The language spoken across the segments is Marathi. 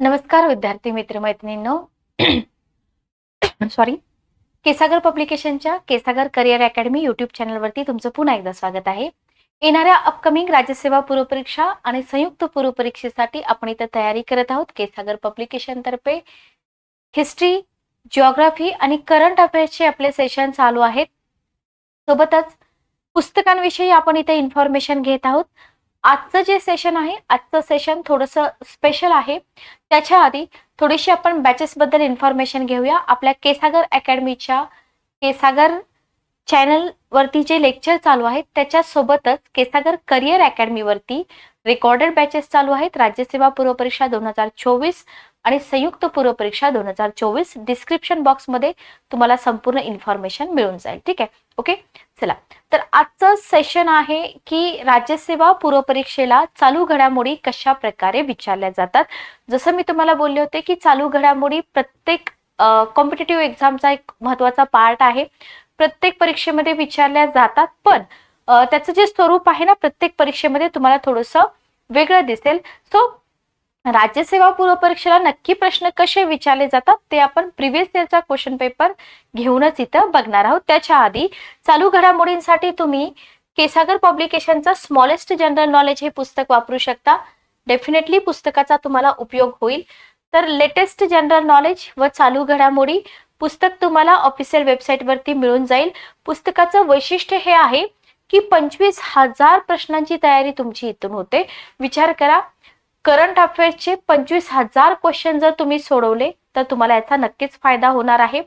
नमस्कार विद्यार्थी मित्र मैत्रिणींनो सॉरी केसागर पब्लिकेशनच्या केसागर करिअर अकॅडमी युट्यूब चॅनलवरती तुमचं पुन्हा एकदा स्वागत आहे. येणाऱ्या अपकमिंग राज्यसेवा पूर्वपरीक्षा आणि संयुक्त पूर्वपरीक्षेसाठी आपण इथं तयारी करत आहोत. केसागर पब्लिकेशन तर्फे हिस्ट्री जिओग्राफी आणि करंट अफेअर्सचे आपले सेशन चालू आहेत. सोबतच पुस्तकांविषयी आपण इथे इन्फॉर्मेशन घेत आहोत. आजचं जे सेशन आहे आजचं सेशन थोडंसं स्पेशल आहे. त्याच्या आधी थोडीशी आपण बॅचेसबद्दल इन्फॉर्मेशन घेऊया. आपल्या केसागर अकॅडमीच्या केसागर चॅनलवरती जे लेक्चर चालू आहेत त्याच्यासोबतच केसागर करिअर अकॅडमीवरती रेकॉर्डेड बॅचेस चालू आहेत. राज्यसेवा पूर्वपरीक्षा दोन हजार चोवीस आणि संयुक्त पूर्वपरीक्षा दोन हजार चोवीस डिस्क्रिप्शन बॉक्समध्ये तुम्हाला संपूर्ण इन्फॉर्मेशन मिळून जाईल. ठीक आहे? ओके चला. तर आजचं सेशन आहे की राज्यसेवा पूर्वपरीक्षेला चालू घडामोडी कशा प्रकारे विचारल्या जातात? जसं मी तुम्हाला बोलले होते की चालू घडामोडी प्रत्येक कॉम्पिटेटिव्ह एक्झामचा एक महत्त्वाचा पार्ट आहे. प्रत्येक परीक्षेमध्ये विचारल्या जातात पण त्याचं जे स्वरूप आहे ना प्रत्येक परीक्षेमध्ये तुम्हाला थोडंसं वेगळं दिसेल. सो राज्यसेवा पूर्वपरीक्षेला नक्की प्रश्न कसे विचारले जातात ते आपण प्रिव्हियस इयरचा क्वेश्चन पेपर घेऊनच इथं बघणार आहोत. त्याच्या आधी चालू घडामोडींसाठी तुम्ही केसागर पब्लिकेशनचं स्मॉलेस्ट जनरल नॉलेज हे पुस्तक वापरू शकता. डेफिनेटली पुस्तकाचा तुम्हाला उपयोग होईल. तर लेटेस्ट जनरल नॉलेज व चालू घडामोडी पुस्तक तुम्हाला ऑफिशियल वेबसाईटवरती मिळून जाईल. पुस्तकाचं वैशिष्ट्य हे आहे की पंचवीस हजार प्रश्नांची तयारी तुमची इथून होते. विचार करा. करंट अफेअर्सचे पंचवीस हजार क्वेश्चन जर तुम्ही सोडवले तर तुम्हाला याचा नक्कीच फायदा होणार आहे.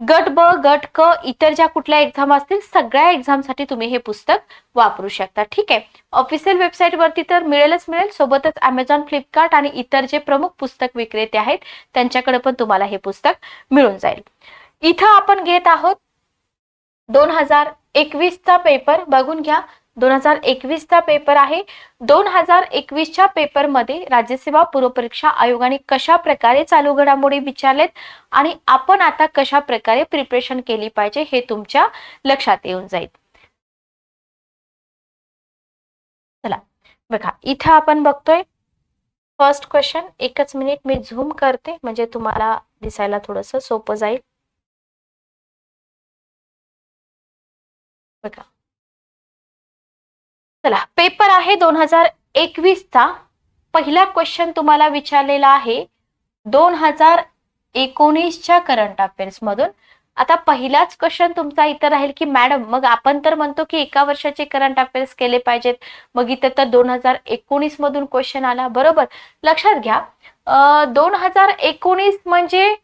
गट ब गट क इतर ज्या कुठल्या एक्झाम असतील सगळ्या एक्झामसाठी तुम्ही हे पुस्तक वापरू शकता. ठीक आहे? ऑफिशियल वेबसाईट वरती तर मिळेलच मिळेल. सोबतच अमेझॉन फ्लिपकार्ट आणि इतर जे प्रमुख पुस्तक विक्रेते आहेत त्यांच्याकडे पण तुम्हाला हे पुस्तक मिळून जाईल. इथं आपण घेत आहोत दोन हजार एकवीसचा पेपर बघून घ्या. दोन हजार एकवीसचा पेपर आहे. दोन हजार एकवीसच्या पेपरमध्ये राज्यसेवा पूर्वपरीक्षा आयोगाने कशा प्रकारे चालू घडामोडी विचारलेत आणि आपण आता कशा प्रकारे प्रिपरेशन केली पाहिजे हे तुमच्या लक्षात येऊन जाईल. चला बघा इथं आपण बघतोय. फर्स्ट क्वेश्चन एकच मिनिट मी झूम करते म्हणजे तुम्हाला दिसायला थोडंसं सोपं जाईल. बघा चला पेपर आहे दोन हजार एकवीसचा. पहिला क्वेश्चन तुम्हाला विचारलेला आहे दोन हजार एकोणीसच्या करंट अफेअर्स मधून. आता पहिलाच क्वेश्चन तुमचा इथं राहील की मॅडम मग आपण तर म्हणतो की एका वर्षाचे करंट अफेअर्स केले पाहिजेत. मग इथं तर दोन हजार एकोणीस मधून क्वेश्चन आला. बरोबर? लक्षात घ्या. दोन हजार एकोणीस म्हणजे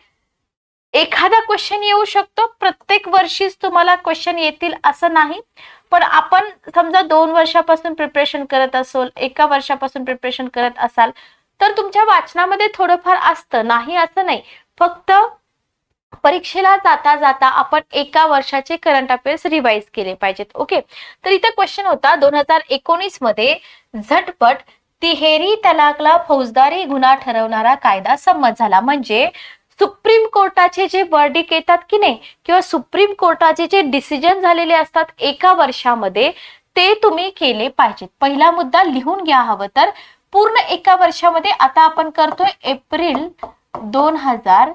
एखादा क्वेश्चन येऊ शकतो. प्रत्येक वर्षीच तुम्हाला क्वेश्चन येतील असं नाही. पण आपण समजा दोन वर्षापासून प्रिपरेशन करत असोल एका वर्षापासून प्रिपरेशन करत असाल तर तुमच्या वाचनामध्ये थोडंफार असतं. नाही असं नाही. फक्त परीक्षेला जाता जाता आपण एका वर्षाचे करंट अफेअर्स रिवाइज केले पाहिजेत. ओके? तर इथे क्वेश्चन होता दोन हजार एकोणीसमध्ये झटपट तिहेरी तलाकला फौजदारी गुन्हा ठरवणारा कायदा संमत झाला. म्हणजे सुप्रीम कोर्टाचे जे वर्डिक येतात की नाही किंवा सुप्रीम कोर्टाचे जे डिसिजन झालेले असतात एका वर्षामध्ये ते तुम्ही केले पाहिजेत. पहिला मुद्दा लिहून घ्या हवं तर. पूर्ण एका वर्षामध्ये आता आपण करतोय एप्रिल दोन हजार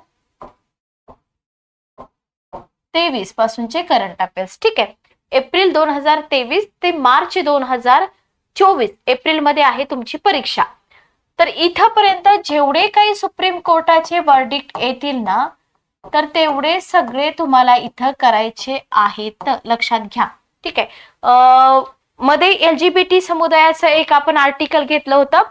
तेवीस पासूनचे करंट अफेअर्स ठीक आहे? एप्रिल दोन हजार तेवीस ते मार्च दोन हजार चोवीस. एप्रिलमध्ये आहे तुमची परीक्षा. तर इथपर्यंत जेवढे काही सुप्रीम कोर्टाचे वर्डिक्ट येतील ना तर तेवढे सगळे तुम्हाला इथं करायचे आहेत. लक्षात घ्या. ठीक आहे. मध्ये एलजीबीटी समुदायाचं एक आपण आर्टिकल घेतलं होतं.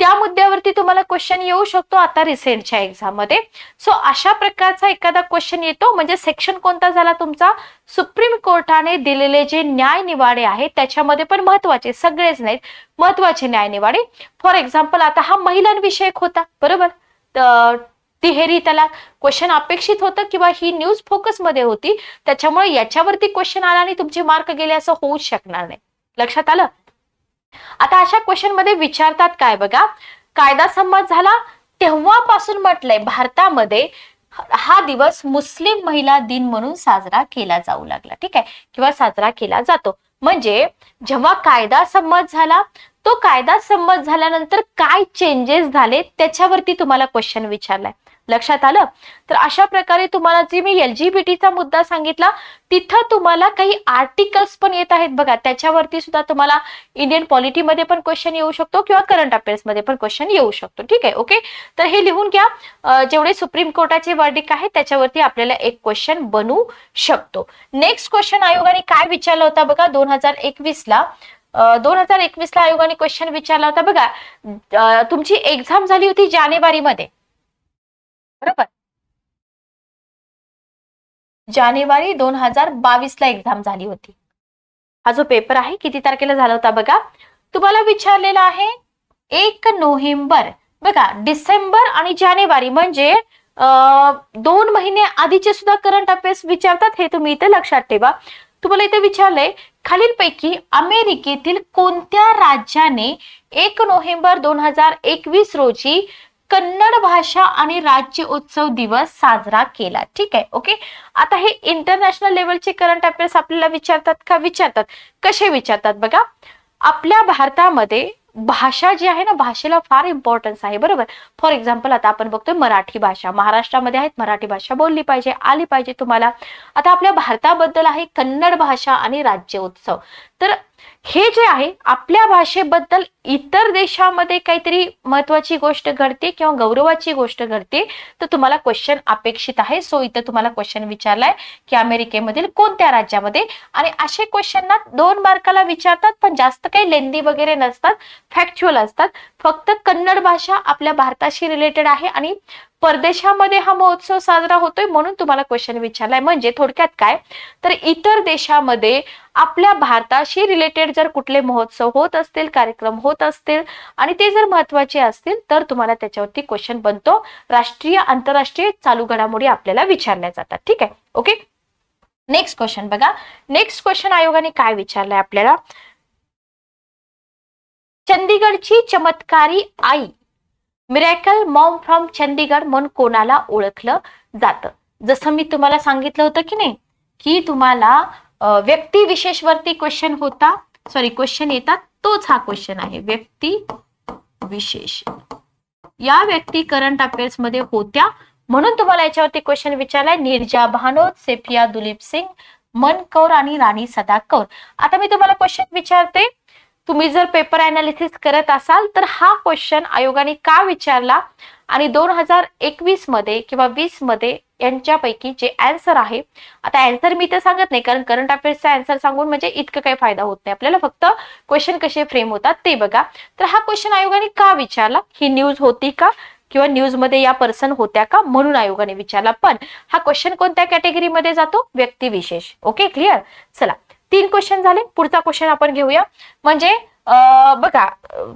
त्या मुद्द्यावरती तुम्हाला क्वेश्चन येऊ शकतो आता रिसेंटच्या एक्झाममध्ये. सो अशा प्रकारचा एखादा क्वेश्चन येतो म्हणजे सेक्शन कोणता झाला तुमचा? सुप्रीम कोर्टाने दिलेले जे न्याय निवाडे आहेत त्याच्यामध्ये पण महत्त्वाचे सगळेच नाहीत महत्त्वाचे न्याय निवाडे. फॉर एक्झाम्पल आता हा महिलांविषयक होता बरोबर? तर तिहेरी तलाक क्वेश्चन अपेक्षित होतं किंवा ही न्यूज फोकसमध्ये होती त्याच्यामुळे याच्यावरती क्वेश्चन आला आणि तुमचे मार्क गेले असं होऊच शकणार नाही. लक्षात आलं? आता अशा क्वेश्चनमध्ये विचारतात काय बघा? कायदा संमत झाला तेव्हापासून म्हटलंय भारतामध्ये हा दिवस मुस्लिम महिला दिन म्हणून साजरा केला जाऊ लागला. ठीक आहे? किंवा साजरा केला जातो. म्हणजे जेव्हा कायदा संमत झाला तो कायदा संमत झाल्यानंतर काय चेंजेस झाले त्याच्यावरती तुम्हाला क्वेश्चन विचारलाय. लक्षात आलं? तर अशा प्रकारे तुम्हाला जे मी एलजीबीटीचा मुद्दा सांगितला तिथं तुम्हाला काही आर्टिकल्स पण येत आहेत बघा. त्याच्यावरती सुद्धा तुम्हाला इंडियन पॉलिटीमध्ये पण क्वेश्चन येऊ शकतो किंवा करंट अफेअर्समध्ये पण क्वेश्चन येऊ शकतो. ठीक आहे ओके तर हे लिहून घ्या. जेवढे सुप्रीम कोर्टाचे वर्डिक आहे त्याच्यावरती आपल्याला एक क्वेश्चन बनू शकतो. नेक्स्ट क्वेश्चन आयोगाने काय विचारलं होता बघा? दोन हजार एकवीसला. दोन हजार एकवीसला आयोगाने क्वेश्चन विचारला होता बघा. तुमची एक्झाम झाली होती जानेवारीमध्ये. बरोबर? जानेवारी दोन हजार बावीस ला एक्झाम झाली होती. हा जो पेपर आहे किती तारखेला झाला होता बघा? तुम्हाला विचारलेला आहे एक नोव्हेंबर बघा डिसेंबर आणि जानेवारी म्हणजे दोन महिने आधीचे सुद्धा करंट अफेअर्स विचारतात हे तुम्ही इथे लक्षात ठेवा. तुम्हाला इथे विचारलंय खालीलपैकी अमेरिकेतील कोणत्या राज्याने एक नोव्हेंबर दोन हजार एकवीस रोजी कन्नड भाषा आणि राज्य उत्सव दिवस साजरा केला. ठीक आहे? ओके आता हे इंटरनॅशनल लेवलचे करंट अफेअर्स आपल्याला विचारतात का? विचारतात. कसे विचारतात बघा? आपल्या भारतामध्ये भाषा जी आहे ना भाषेला फार इम्पॉर्टन्स आहे. बरोबर? फॉर एक्झाम्पल आता आपण बघतोय मराठी भाषा. महाराष्ट्रामध्ये आहेत मराठी भाषा. बोलली पाहिजे आली पाहिजे तुम्हाला. आता आपल्या भारताबद्दल आहे कन्नड भाषा आणि राज्य उत्सव. तर हे जे आहे आपल्या भाषेबद्दल इतर देशामध्ये काहीतरी महत्वाची गोष्ट घडते किंवा गौरवाची गोष्ट घडते तर तुम्हाला क्वेश्चन अपेक्षित आहे. सो इथं तुम्हाला क्वेश्चन विचारलाय की अमेरिकेमधील कोणत्या राज्यामध्ये? आणि असे क्वेश्चन ना दोन मार्काला विचारतात पण जास्त काही लेंदी वगैरे नसतात फॅक्च्युअल असतात. फक्त कन्नड भाषा आपल्या भारताशी रिलेटेड आहे आणि परदेशामध्ये हा महोत्सव साजरा होतोय म्हणून तुम्हाला क्वेश्चन विचारलाय. म्हणजे थोडक्यात काय? तर इतर देशामध्ये आपल्या भारताशी रिलेटेड जर कुठले महोत्सव होत असतील कार्यक्रम होत असतील आणि ते जर महत्त्वाचे असतील तर तुम्हाला त्याच्यावरती क्वेश्चन बनतो. राष्ट्रीय आंतरराष्ट्रीय चालू घडामोडी आपल्याला विचारल्या जातात. ठीक आहे? ओके नेक्स्ट क्वेश्चन बघा. नेक्स्ट क्वेश्चन आयोगाने काय विचारलंय आपल्याला? चंदीगडची चमत्कारी आई मिरॅकल मॉम फ्रॉम चंदीगड म्हणून कोणाला ओळखलं जातं? जसं मी तुम्हाला सांगितलं होतं की नाही की तुम्हाला व्यक्ती विशेषवरती क्वेश्चन होता. सॉरी क्वेश्चन येतात तोच हा क्वेश्चन आहे. व्यक्ती विशेष. या व्यक्ती करंट अफेअर्समध्ये होत्या. म्हणून तुम्हाला याच्यावरती क्वेश्चन विचारलाय. निर्जा भानोद सेफिया दुलीप सिंग मन कौर आणि राणी सदा कौर आता मी तुम्हाला क्वेश्चन विचारते. तुम्ही जर पेपर अनालिसिस करत असाल तर हा क्वेश्चन आयोगाने का विचारला? आणि दोन हजार एकवीसमध्ये किंवा वीसमध्ये यांच्यापैकी जे अँसर आहे आता अँसर मी तर सांगत नाही कारण करंट अफेअर्सचा अँसर सांगून म्हणजे इतकं काही फायदा होत नाही. आपल्याला फक्त क्वेश्चन कसे फ्रेम होतात ते बघा. तर हा क्वेश्चन आयोगाने का विचारला? ही न्यूज होती का? किंवा न्यूजमध्ये या पर्सन होत्या का? म्हणून आयोगाने विचारला. पण हा क्वेश्चन कोणत्या कॅटेगरीमध्ये जातो? व्यक्तिविशेष. ओके क्लिअर चला. तीन क्वेश्चन झाले. पुढचा क्वेश्चन आपण घेऊया. म्हणजे बघा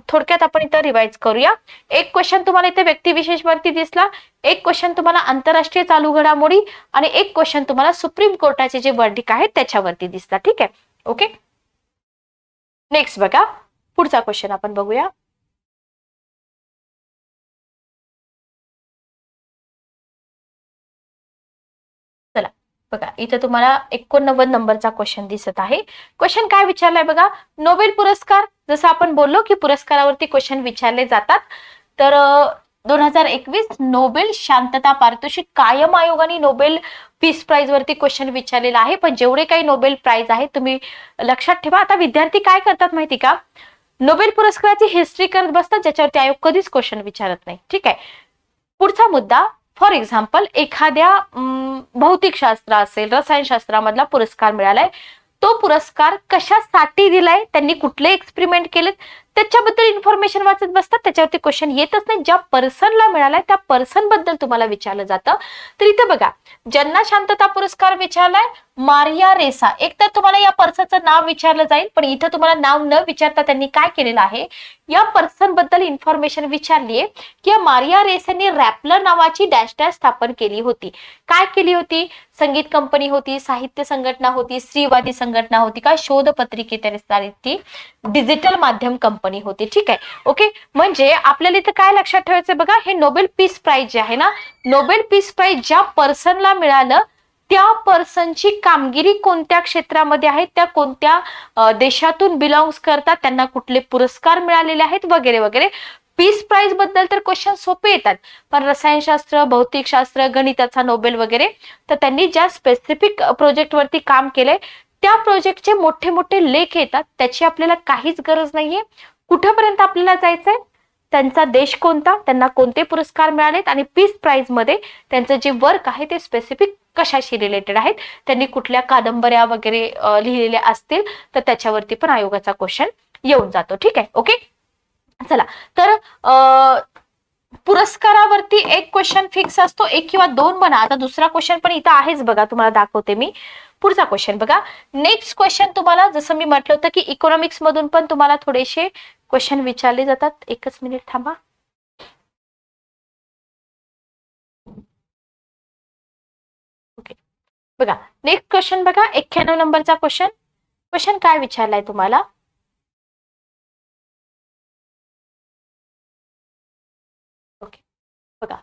थोडक्यात आपण इथं रिवाइज करूया. एक क्वेश्चन तुम्हाला इथे व्यक्तिविशेष वरती दिसला. एक क्वेश्चन तुम्हाला आंतरराष्ट्रीय चालू घडामोडी आणि एक क्वेश्चन तुम्हाला सुप्रीम कोर्टाचे जे वर्डिक आहेत त्याच्यावरती दिसला. ठीक आहे? ओके नेक्स्ट बघा. पुढचा क्वेश्चन आपण बघूया. बघा इथं तुम्हाला एकोणनव्वद नंबरचा क्वेश्चन दिसत आहे. क्वेश्चन काय विचारलाय बघा? नोबेल पुरस्कार जसं आपण बोललो की पुरस्कारावरती क्वेश्चन विचारले जातात. तर दोन हजार एकवीस नोबेल शांतता पारितोषिक कायम आयोगाने नोबेल पीस प्राइज वरती क्वेश्चन विचारलेला आहे. पण जेवढे काही नोबेल प्राइज आहे तुम्ही लक्षात ठेवा. आता विद्यार्थी काय करतात माहिती का? नोबेल पुरस्काराची हिस्ट्री करत बसतात ज्याच्यावरती आयोग कधीच क्वेश्चन विचारत नाही. ठीक आहे. पुढचा मुद्दा फॉर एक्झाम्पल एखाद्या भौतिकशास्त्र असेल रसायनशास्त्रामधला पुरस्कार मिळालाय तो पुरस्कार कशासाठी दिलाय? त्यांनी कुठले एक्सपेरिमेंट केलेत? त्याच्याबद्दल इन्फॉर्मेशन वाचत बसतात त्याच्यावरती क्वेश्चन येतच नाही. ज्या पर्सनला मिळालाय त्या पर्सनबद्दल तुम्हाला विचारलं जातं. तर इथं बघा ज्यांना शांतता पुरस्कार विचारलाय मारिया रेसा. एक तर तुम्हाला या पर्सनचं नाव विचारलं जाईल पण इथं तुम्हाला नाव न विचारता त्यांनी काय केलेलं आहे? या पर्सनबद्दल इन्फॉर्मेशन विचारली आहे की या मारिया रेसांनी रॅपलर नावाची डॅश डॅश स्थापन केली होती. काय केली होती? संगीत कंपनी होती साहित्य संघटना होती स्त्रीवादी संघटना होती का शोध पत्रिकेत डिजिटल माध्यम कंपनी होती. ठीक आहे? ओके म्हणजे आपल्याला इथं काय लक्षात ठेवायचं बघा? हे नोबेल पीस प्राइज जे आहे ना नोबेल पीस प्राइज ज्या पर्सनला मिळालं त्या पर्सनची कामगिरी कोणत्या क्षेत्रामध्ये आहे? त्या कोणत्या देशातून बिलॉंग्स करतात? त्यांना कुठले पुरस्कार मिळालेले आहेत? वगैरे वगैरे. पीस प्राइजबद्दल तर क्वेश्चन सोपे येतात. पण रसायनशास्त्र भौतिकशास्त्र गणिताचा नोबेल वगैरे तर त्यांनी ज्या स्पेसिफिक प्रोजेक्टवरती काम केलंय त्या प्रोजेक्टचे मोठे मोठे लेख येतात. त्याची आपल्याला काहीच गरज नाहीये. कुठपर्यंत आपल्याला जायचंय? त्यांचा देश कोणता? त्यांना कोणते पुरस्कार मिळालेत? आणि पीस प्राईजमध्ये त्यांचं जे वर्क आहे ते स्पेसिफिक कशाशी रिलेटेड आहेत? त्यांनी कुठल्या कादंबऱ्या वगैरे लिहिलेल्या असतील? तर त्याच्यावरती पण आयोगाचा क्वेश्चन येऊन जातो. ठीक आहे? ओके चला. तर अ, पुरस्कारावरती एक क्वेश्चन फिक्स असतो. एक किंवा दोन बना आता दुसरा क्वेश्चन पण इथं आहेच बघा. तुम्हाला दाखवते मी. पुढचा क्वेश्चन बघा. नेक्स्ट क्वेश्चन तुम्हाला जसं मी म्हटलं होतं की इकॉनॉमिक्स मधून पण तुम्हाला थोडेसे क्वेश्चन विचारले जातात. एकच मिनिट थांबा. ओके बघा नेक्स्ट क्वेश्चन बघा. एक्क्याण्णव नंबरचा क्वेश्चन क्वेश्चन काय विचारलाय तुम्हाला? ओके बघा.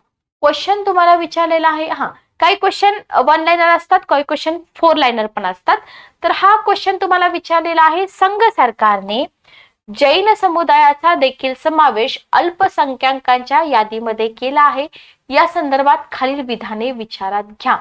क्वेश्चन तुम्हाला विचारलेला आहे. हा. काही क्वेश्चन वन लाईनर असतात काही क्वेश्चन फोर लाईनर पण असतात. तर हा क्वेश्चन तुम्हाला विचारलेला आहे संघ सरकारने जैन समुदायाचा देखील समावेश अल्पसंख्याकांच्या यादीमध्ये केला आहे. या संदर्भात खालील विधाने विचारात घ्या.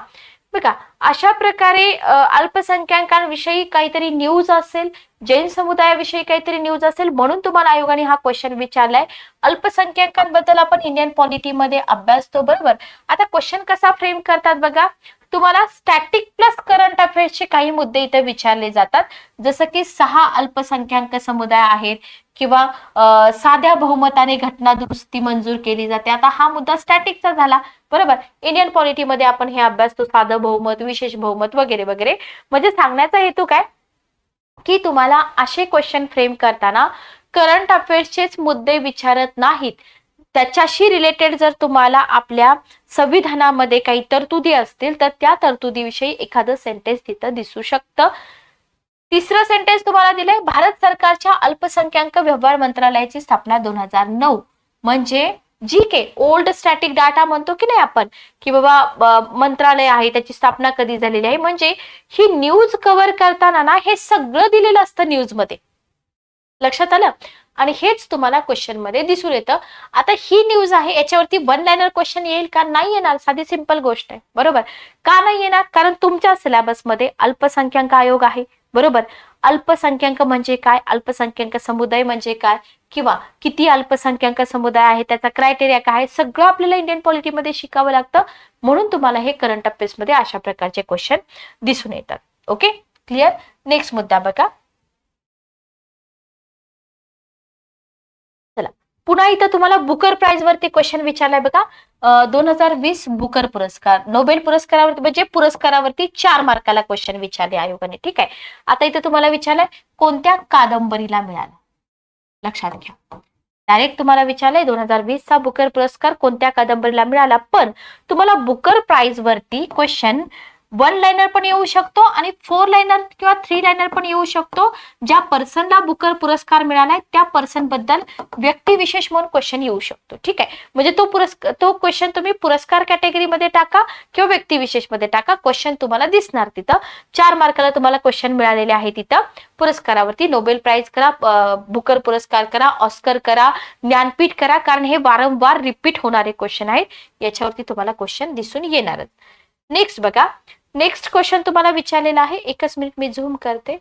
बघा अशा प्रकारे अल्पसंख्याकांविषयी काहीतरी न्यूज असेल जैन समुदायाविषयी काहीतरी न्यूज असेल म्हणून तुम्हाला आयोगाने हा क्वेश्चन विचारलाय. अल्पसंख्याकांबद्दल आपण इंडियन पॉलिटीमध्ये अभ्यासतो बरोबर? आता क्वेश्चन कसा फ्रेम करतात बघा. तुम्हाला स्टॅटिक प्लस करंट अफेअर्सचे काही मुद्दे इथे विचारले जातात. जसं की सहा अल्पसंख्याक समुदाय आहेत किंवा साध्या बहुमताने घटना दुरुस्ती मंजूर केली जाते. आता हा मुद्दा स्टॅटिकचा झाला. बरोबर? इंडियन पॉलिटीमध्ये आपण हे अभ्यासतो साधं बहुमत विशेष बहुमत वगैरे वगैरे. म्हणजे सांगण्याचा हेतू काय? की तुम्हाला असे क्वेश्चन फ्रेम करताना करंट अफेअर्सचेच मुद्दे विचारत नाहीत. त्याच्याशी रिलेटेड जर तुम्हाला आपल्या संविधानामध्ये काही तरतुदी असतील तर त्या तरतुदीविषयी एखादं सेंटेन्स तिथं दिसू शकतं. तिसरं सेंटेन्स तुम्हाला दिलंय भारत सरकारच्या अल्पसंख्याक व्यवहार मंत्रालयाची स्थापना दोन हजार नऊ. म्हणजे G K old static data म्हणतो की नाही आपण? की बाबा मंत्रालय आहे त्याची स्थापना कधी झालेली आहे? म्हणजे ही न्यूज कव्हर करताना ना हे सगळं दिलेलं असतं न्यूजमध्ये. लक्षात आलं? आणि हेच तुम्हाला क्वेश्चनमध्ये दिसून येतं. आता ही न्यूज आहे याच्यावरती वन लाईनर क्वेश्चन येईल का? नाही येणार. साधी सिंपल गोष्ट आहे. बरोबर? का नाही येणार? कारण तुमच्या सिलेबसमध्ये अल्पसंख्याक आयोग आहे. बरोबर? अल्पसंख्याक म्हणजे काय? अल्पसंख्याक समुदाय म्हणजे काय? किंवा किती अल्पसंख्याक समुदाय आहे? त्याचा क्रायटेरिया काय? सगळं आपल्याला इंडियन पॉलिटीमध्ये शिकावं लागतं. म्हणून तुम्हाला हे करंट अफेअर्समध्ये अशा प्रकारचे क्वेश्चन दिसून येतात. ओके क्लिअर नेक्स्ट मुद्दा बघा. पुन्हा इथं तुम्हाला बुकर प्राइज वरती क्वेश्चन विचारलाय बघा. दोन हजार वीस बुकर पुरस्कार नोबेल पुरस्कारावरती म्हणजे पुरस्कारावरती चार मार्काला क्वेश्चन विचारले आयोगाने ठीक आहे? आता इथं तुम्हाला विचारलंय कोणत्या कादंबरीला मिळाला? लक्षात घ्या. डायरेक्ट तुम्हाला विचारलंय दोन हजार वीस चा बुकर पुरस्कार कोणत्या कादंबरीला मिळाला? पण तुम्हाला बुकर प्राइज वरती क्वेश्चन वन लाईनर पण येऊ शकतो आणि फोर लाईनर किंवा थ्री लाईनर पण येऊ शकतो. ज्या पर्सनला बुकर पुरस्कार मिळालाय त्या पर्सनबद्दल व्यक्तिविशेष म्हणून क्वेश्चन येऊ शकतो. ठीक आहे? म्हणजे तो पुरस्कार तो क्वेश्चन तुम्ही पुरस्कार कॅटेगरीमध्ये टाका किंवा व्यक्तिविशेषमध्ये टाका. क्वेश्चन तुम्हाला दिसणार तिथं. चार मार्काला तुम्हाला क्वेश्चन मिळालेले आहे तिथं. पुरस्कारावरती नोबेल प्राइज करा बुकर पुरस्कार करा ऑस्कर करा ज्ञानपीठ करा. कारण हे वारंवार रिपीट होणारे क्वेश्चन आहेत. याच्यावरती तुम्हाला क्वेश्चन दिसून येणारच. नेक्स्ट बघा. नेक्स्ट क्वेश्चन तुम्हाला विचारलेला आहे. एकच मिनिट मी झूम करते.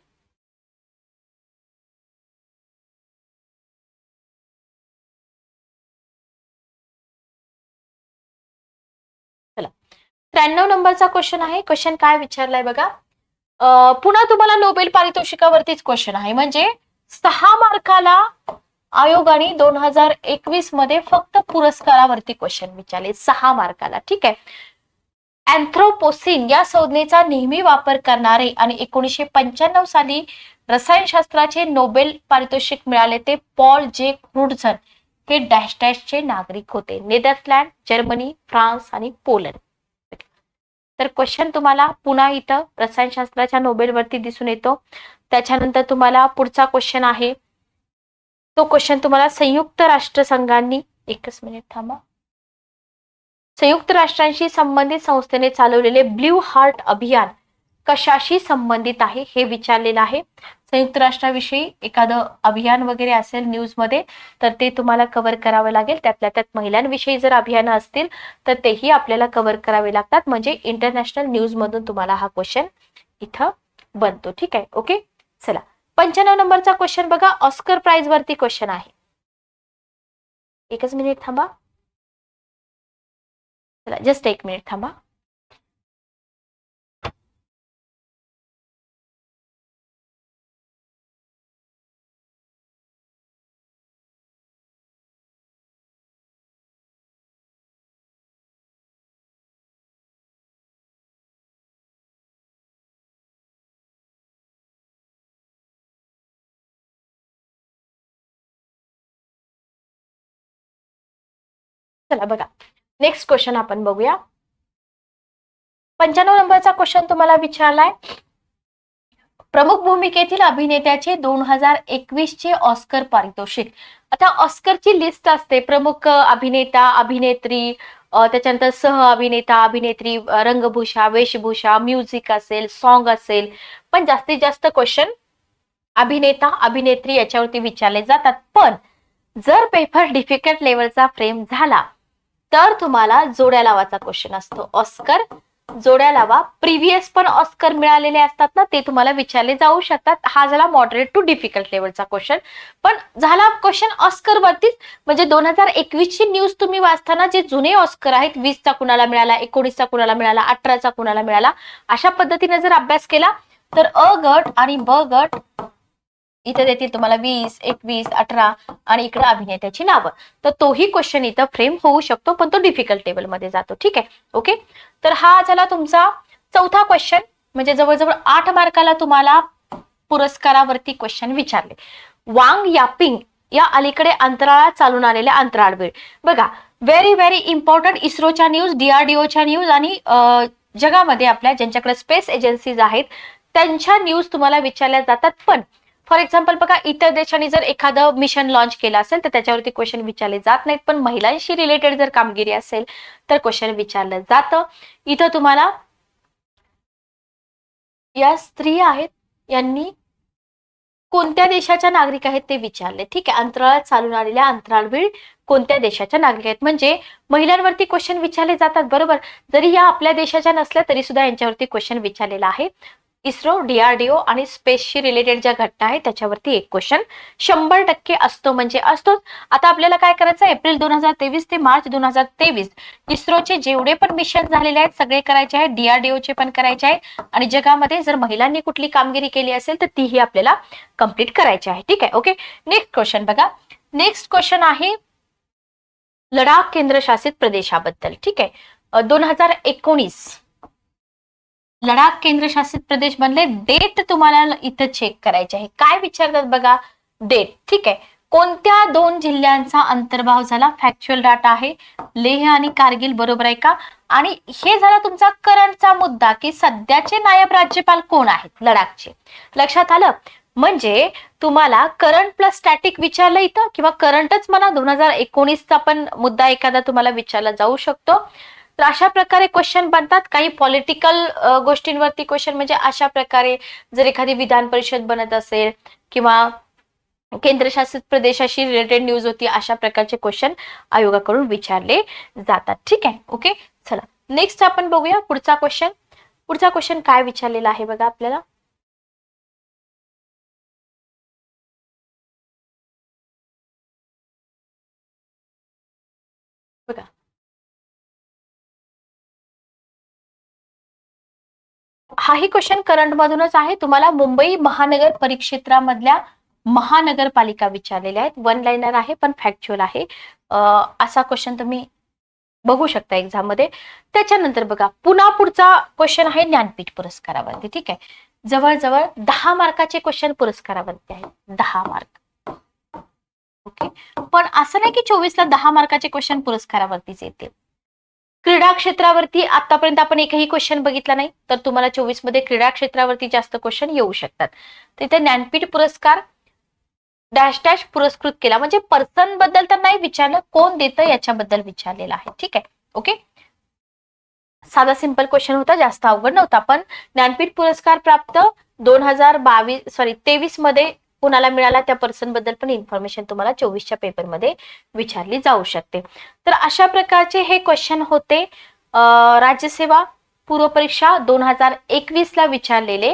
चला. त्र्याण्णव नंबरचा क्वेश्चन आहे. क्वेश्चन काय विचारलाय बघा. पुन्हा तुम्हाला नोबेल पारितोषिकावरतीच क्वेश्चन आहे. म्हणजे सहा मार्काला आयोगाने दोन हजार एकवीसमध्ये फक्त पुरस्कारावरती क्वेश्चन विचारले. सहा मार्काला. ठीक आहे. अँथ्रोपोसिन या संज्ञेचा नेहमी वापर करणारे आणि एकोणीसशे पंच्याण्णव साली रसायनशास्त्राचे नोबेल पारितोषिक मिळाले ते पॉल जे क्रुडझन हे डॅश डॅशचे नागरिक होते. नेदरलँड जर्मनी फ्रान्स आणि पोलंड. तर क्वेश्चन तुम्हाला पुन्हा इथं रसायनशास्त्राच्या नोबेलवरती दिसून येतो. त्याच्यानंतर तुम्हाला पुढचा क्वेश्चन आहे. तो क्वेश्चन तुम्हाला संयुक्त राष्ट्रसंघांनी एकच मिनिट थांबा. संयुक्त राष्ट्रांशी संबंधित संस्थेने चालवलेले ब्ल्यू हार्ट अभियान कशाशी संबंधित आहे हे विचारलेलं आहे. संयुक्त राष्ट्राविषयी एखादं अभियान वगैरे असेल न्यूजमध्ये तर ते तुम्हाला कव्हर करावं लागेल. त्यातल्या त्यात महिलांविषयी जर अभियानं असतील तर तेही आपल्याला कव्हर करावे लागतात. म्हणजे इंटरनॅशनल न्यूजमधून तुम्हाला हा क्वेश्चन इथं बनतो. ठीक आहे? ओके? चला. पंच्याण्णव नंबरचा क्वेश्चन बघा. ऑस्कर प्राइज वरती क्वेश्चन आहे. एकच मिनिट थांबा. चला जस्ट एक मिनिट थांबा. चला बघा. नेक्स्ट क्वेश्चन आपण बघूया. पंच्याण्णव नंबरचा क्वेश्चन तुम्हाला विचारलाय. प्रमुख भूमिकेतील अभिनेत्याचे दोन हजार एकवीस चे ऑस्कर पारितोषिक. आता ऑस्करची लिस्ट असते. प्रमुख अभिनेता अभिनेत्री त्याच्यानंतर सह अभिनेता अभिनेत्री रंगभूषा वेशभूषा म्युझिक असेल सॉन्ग असेल. पण जास्तीत जास्त क्वेश्चन अभिनेता अभिनेत्री याच्यावरती विचारले जातात. पण जर पेपर डिफिकल्ट लेवलचा फ्रेम झाला तर तुम्हाला जोड्या लावाचा क्वेश्चन असतो. ऑस्कर जोड्या लावा. प्रिव्हियस पण ऑस्कर मिळालेले असतात ना ते तुम्हाला विचारले जाऊ शकतात. हा झाला मॉडरेट टू डिफिकल्ट लेवलचा क्वेश्चन पण झाला क्वेश्चन ऑस्कर वरतीच म्हणजे दोन हजार एकवीस ची न्यूज तुम्ही वाचताना जे जुने ऑस्कर आहेत वीसचा कुणाला मिळाला एकोणीसचा कुणाला मिळाला अठराचा कुणाला मिळाला अशा पद्धतीने जर अभ्यास केला तर अ गट आणि ब गट इथे देतील तुम्हाला वीस एकवीस अठरा आणि इकडे अभिनेत्याची नावं. तर तोही क्वेश्चन इथं फ्रेम होऊ शकतो पण तो डिफिकल्ट टेबलमध्ये जातो. ठीक आहे? ओके तर हा झाला तुमचा चौथा क्वेश्चन म्हणजे जवळजवळ आठ मार्काला तुम्हाला पुरस्कारावरती क्वेश्चन विचारले. वांग यापिंग या अलीकडे अंतराळात चालून आलेल्या अंतराळवीर बघा व्हेरी व्हेरी इम्पॉर्टंट इस्रोच्या न्यूज डीआरडीओच्या न्यूज आणि जगामध्ये आपल्या ज्यांच्याकडे स्पेस एजन्सीज आहेत त्यांच्या न्यूज तुम्हाला विचारल्या जातात. पण फॉर एक्झाम्पल बघा इतर देशांनी जर एखादं मिशन लॉन्च केलं असेल तर त्याच्यावरती क्वेश्चन विचारले जात नाहीत. पण महिलांशी रिलेटेड जर कामगिरी असेल तर क्वेश्चन विचारलं जातं. इथं तुम्हाला या स्त्री आहेत यांनी कोणत्या देशाच्या नागरिक आहेत ते विचारले. ठीक आहे अंतराळात चालून आलेल्या अंतराळवीर कोणत्या देशाच्या नागरिक आहेत? म्हणजे महिलांवरती क्वेश्चन विचारले जातात बरोबर. जरी या आपल्या देशाच्या नसल्या तरी सुद्धा यांच्यावरती क्वेश्चन विचारलेला आहे. इस्रो डीआरडीओ आणि स्पेसशी रिलेटेड ज्या घटना आहेत त्याच्यावरती एक क्वेश्चन शंभर टक्के असतो म्हणजे असतोच आता आपल्याला काय करायचं एप्रिल दोन हजार तेवीस ते मार्च दोन हजार तेवीस इस्रोचे जेवढे पण मिशन झालेले आहेत सगळे करायचे आहेत डीआरडीओचे पण करायचे आहेत आणि जगामध्ये जर महिलांनी कुठली कामगिरी केली असेल तर तीही आपल्याला कंप्लीट करायची आहे. ठीक आहे? ओके नेक्स्ट क्वेश्चन बघा. नेक्स्ट क्वेश्चन आहे लडाख केंद्रशासित प्रदेशाबद्दल. ठीक आहे? दोन हजार एकोणीस लडाख केंद्रशासित प्रदेश बनले. डेट तुम्हाला इथं चेक करायचे आहे. काय विचारतात बघा? डेट ठीक आहे. कोणत्या दोन जिल्ह्यांचा अंतर्भाव झाला? फॅक्च्युअल डाटा आहे. लेह आणि कारगिल बरोबर आहे का? आणि हे झाला तुमचा करंटचा मुद्दा की सध्याचे नायब राज्यपाल कोण आहेत? लडाखचे. लक्षात आलं? म्हणजे तुम्हाला करंट प्लस स्टॅटिक विचारलं इथं? किंवा करंटच म्हणा दोन हजार एकोणीसचा पण मुद्दा एखादा तुम्हाला विचारला जाऊ शकतो. तर अशा प्रकारे क्वेश्चन बनतात. काही पॉलिटिकल गोष्टींवरती क्वेश्चन म्हणजे अशा प्रकारे जर एखादी विधान परिषद बनत असेल किंवा केंद्रशासित प्रदेशाशी रिलेटेड न्यूज होती अशा प्रकारचे क्वेश्चन आयोगाकडून विचारले जातात. ठीक आहे? ओके चला. नेक्स्ट आपण बघूया पुढचा क्वेश्चन पुढचा क्वेश्चन काय विचारलेला आहे बघा आपल्याला? हाही क्वेश्चन करंट मधूनच आहे. तुम्हाला मुंबई महानगर परिक्षेत्रामधल्या महानगरपालिका विचारलेल्या आहेत. वन लाईनर आहे पण फॅक्च्युअल आहे. असा क्वेश्चन तुम्ही बघू शकता एक्झाममध्ये. त्याच्यानंतर बघा पुन्हा पुढचा क्वेश्चन आहे ज्ञानपीठ पुरस्कारावरती. ठीक आहे? जवळजवळ दहा मार्काचे क्वेश्चन पुरस्कारावरती आहेत. दहा मार्क. ओके पण असं नाही की चोवीसला दहा मार्काचे क्वेश्चन पुरस्कारावरतीच येतील. क्रीडा क्षेत्रावरती आतापर्यंत आपण एकही क्वेश्चन बघितला नाही तर तुम्हाला चोवीसमध्ये क्रीडा क्षेत्रावरती जास्त क्वेश्चन येऊ शकतात. तिथे ज्ञानपीठ पुरस्कार डॅश डॅश पुरस्कृत केला. म्हणजे पर्सनबद्दल तर नाही विचारलं कोण देतं याच्याबद्दल विचारलेलं आहे. ठीक आहे? ओके साधा सिंपल क्वेश्चन होता जास्त अवघड नव्हता पण ज्ञानपीठ पुरस्कार प्राप्त दोन हजार बावीस सॉरी तेवीसमध्ये कुणाला मिळाला त्या पर्सनबद्दल पण इन्फॉर्मेशन तुम्हाला चोवीसच्या पेपरमध्ये विचारली जाऊ शकते. तर अशा प्रकारचे हे क्वेश्चन होते. राज्यसेवा पूर्व परीक्षा दोन हजार एकवीस ला विचारलेले.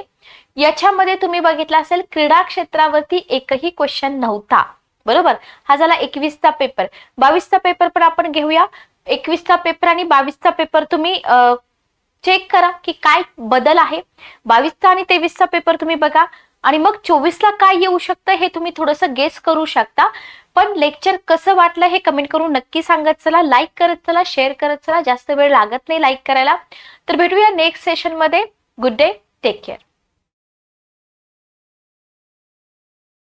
याच्यामध्ये तुम्ही बघितलं असेल क्रीडा क्षेत्रावरती एकही क्वेश्चन नव्हता. बरोबर? हा झाला एकवीसचा पेपर बावीसचा पेपर पण आपण घेऊया. एकवीसचा पेपर आणि बावीसचा पेपर तुम्ही चेक करा की काय बदल आहे. बावीसचा आणि तेवीसचा पेपर तुम्ही बघा. आणि मग चोवीसला काय येऊ शकतं हे तुम्ही थोडंसं गेस करू शकता. पण लेक्चर कसं वाटलं हे कमेंट करून नक्की सांगत चला लाईक करत चला शेअर करत चला. जास्त वेळ लागत नाही लाईक करायला. तर भेटूया नेक्स्ट सेशनमध्ये गुड डे टेक केअर